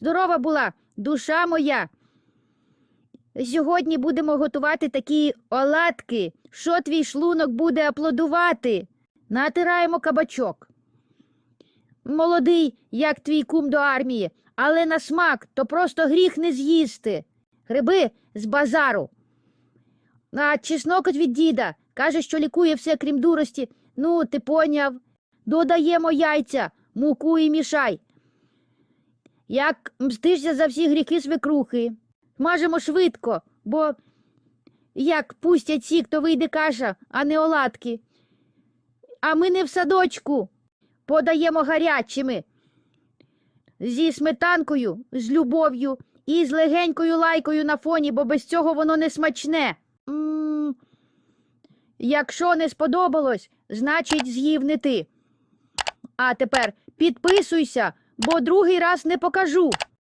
Здорова була, душа моя. Сьогодні будемо готувати такі оладки, що твій шлунок буде аплодувати. Натираємо кабачок. Молодий, як твій кум до армії, але на смак то просто гріх не з'їсти. Гриби з базару. А чеснок від діда каже, що лікує все, крім дурості. Ну, ти поняв. Додаємо яйця, муку і мішай. Як мстишся за всі гріхи свекрухи. Мажемо швидко, бо як пустять сік, то вийде каша, а не оладки. А ми не в садочку. Подаємо гарячими. Зі сметанкою, з любов'ю і з легенькою лайкою на фоні, бо без цього воно не смачне. м Якщо не сподобалось, значить з'їв не ти. А тепер підписуйся, бо другий раз не покажу.